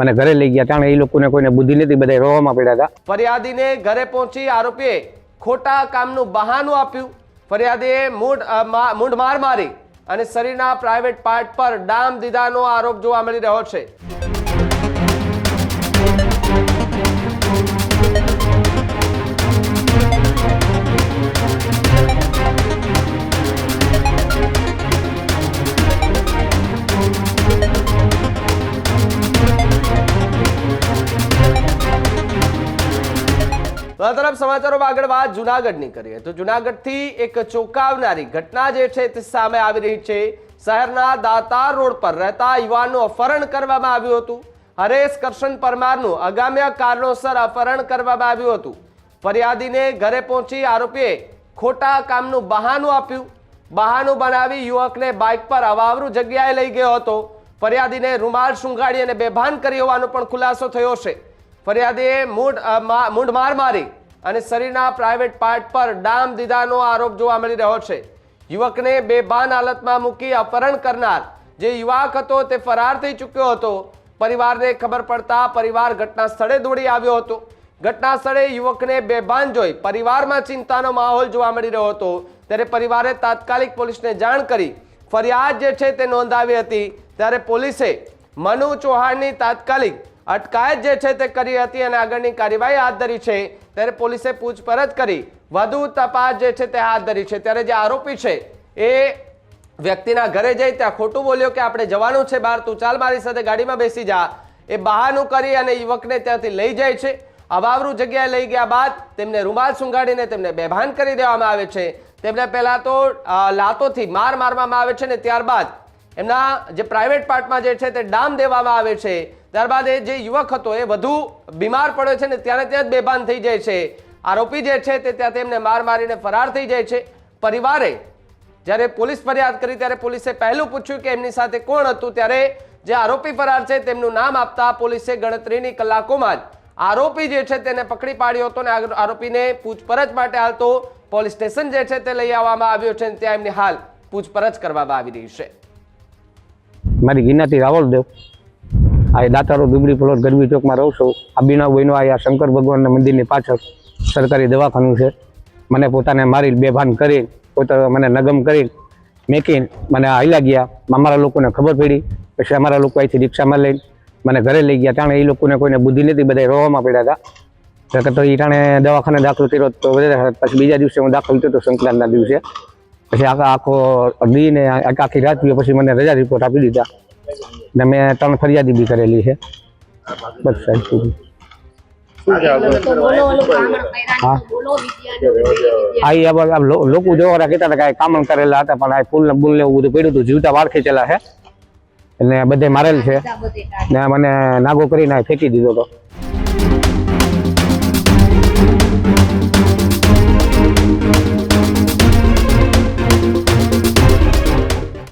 મને ઘરે લઈ ગયા. ત્યાં એ લોકોને કોઈને બુદ્ધિ નથી બધા રોવામાં પડ્યા હતા. ફરિયાદીને ઘરે પહોંચી આરોપીએ ખોટા કામનું બહાનું આપ્યું. ફરિયાદીએ મૂઢ મૂઢ માર મારી અને શરીરના પ્રાઇવેટ પાર્ટ પર ડામ દીધાનો આરોપ જોવા મળી રહ્યો છે. તો તરફ સમાચારોમાં આગળ વાત જુનાગઢની કરીએ. તો જુનાગઢથી એક ચોંકાવનારી ઘટના જે છે તે સામે આવી રહી છે. શહેરના દાતાર રોડ પર રહેતા યુવાનનું અપહરણ કરવામાં આવ્યું હતું. હરેશ કરશન પરમારનું અગામ્ય કારણોસર અપહરણ કરવામાં આવ્યું હતું. ફરિયાદીને ઘરે પહોંચી આરોપીએ ખોટા કામનું બહાનું આપ્યું. બહાનું બનાવી યુવકને બાઇક પર અવાવરું જગ્યાએ લઈ ગયો હતો. ફરિયાદીને રૂમાલ શૂંઘાડી અને બેભાન કરી હોવાનો પણ ખુલાસો થયો છે. ફરિયાદીએ મૂઢ માર મારી અને શરીરના પ્રાઇવેટ પાર્ટ પર ડામ દીધાનો આરોપ જોવા મળી રહ્યો છે. યુવકને બેભાન હાલતમાં મૂકી અપહરણ કરનાર જે યુવક હતો તે ફરાર થઈ ચૂક્યો હતો. પરિવારને ખબર પડતા પરિવાર ઘટના સ્થળે દોડી આવ્યો હતો. ઘટના સ્થળે યુવકને બેભાન જોઈ પરિવારમાં ચિંતાનો માહોલ જોવા મળી રહ્યો હતો. ત્યારે પરિવારે તાત્કાલિક પોલીસને જાણ કરી ફરિયાદ જે છે તે નોંધાવી હતી. ત્યારે પોલીસે મનુ ચૌહાણની તાત્કાલિક અટકાયત જે છે તે કરી હતી અને આગળની કાર્યવાહી હાથ ધરી છે. ત્યારે પોલીસે પૂછપરછ કરી. વધુ તપાસ જે છે તે હાથ ધરી છે. ત્યારે જે આરોપી છે, એ વ્યક્તિના ઘરે જઈ ત્યાં ખોટું બોલ્યો કે આપણે જવાનું છે બહાર, તું ચાલ મારી સાથે ગાડીમાં બેસી જા. એ બહાનું કરી અને યુવકને ત્યાંથી લઈ જાય છે. અવાવરું જગ્યાએ લઈ ગયા બાદ તેમને રૂમાલ સુંઘાડીને તેમને બેભાન કરી દેવામાં આવે છે. તેમને પહેલાં તો લાતોથી માર મારવામાં આવે છે ને ત્યારબાદ એમના જે પ્રાઇવેટ પાર્ટમાં જે છે તે ડામ દેવામાં આવે છે. ત્યારબાદ એ જે યુવક હતો એ વધુ બીમાર પડ્યો છે ને ત્યારે ત્યાં જ બેભાન થઈ જાય છે. આરોપી જે છે તે ત્યાં તેમને માર મારીને ફરાર થઈ જાય છે. પરિવારે જ્યારે પોલીસ ફરિયાદ કરી ત્યારે પોલીસે પહેલું પૂછ્યું કે એમની સાથે કોણ હતું? ત્યારે જે આરોપી ફરાર છે તેમનું નામ આપતા પોલીસે ગણતરીની કલાકોમાં જ આરોપી જે છે તેને પકડી પાડ્યો હતો અને આરોપીને પૂછપરછ માટે હાલ તો પોલીસ સ્ટેશન જે છે તે લઈ આવવામાં આવ્યો છે અને ત્યાં એમની હાલ પૂછપરછ કરવામાં આવી રહી છે. મારી ગિનાથી રાવલ દેવ. આ દાતારો દુબળી પ્લોટ ગરબી ચોકમાં રહું છું. આ બીના બહેનો આ શંકર ભગવાનના મંદિરની પાછળ. સરકારી દવાખાનું છે. મને પોતાને મારી બેભાન કરી, પોતે મને નગમ કરી, મેકીને મને હાલ્યા ગયા. અમારા લોકોને ખબર પડી. પછી અમારા લોકો અહીંથી રિક્ષામાં લઈને મને ઘરે લઈ ગયા. ત્યાં એ લોકોને કોઈને બુદ્ધિ નથી બધા રોવામાં પડ્યા હતા. તો એ ટાણે દવાખાને દાખલ કર્યો તો વધારે પછી બીજા દિવસે હું દાખલ થયો હતો સંકલનના દિવસે. પછી આખા આખો દી ને આખી રાત ગયો પછી મને રજા રિપોર્ટ આપી દીધા. ને મેં ત્રણ ફરિયાદી બી કરેલી છે. બસ સાહેબ સુધી હા. લોકો જોવા કહેતા હતા કે કરેલા હતા, પણ આ ફૂલ બુલ ને એવું બધું પડ્યું હતું, જીવતા વાળ ખેંચેલા છે. એટલે બધે મારેલ છે. ને મને નાગો કરીને ફેંકી દીધો હતો.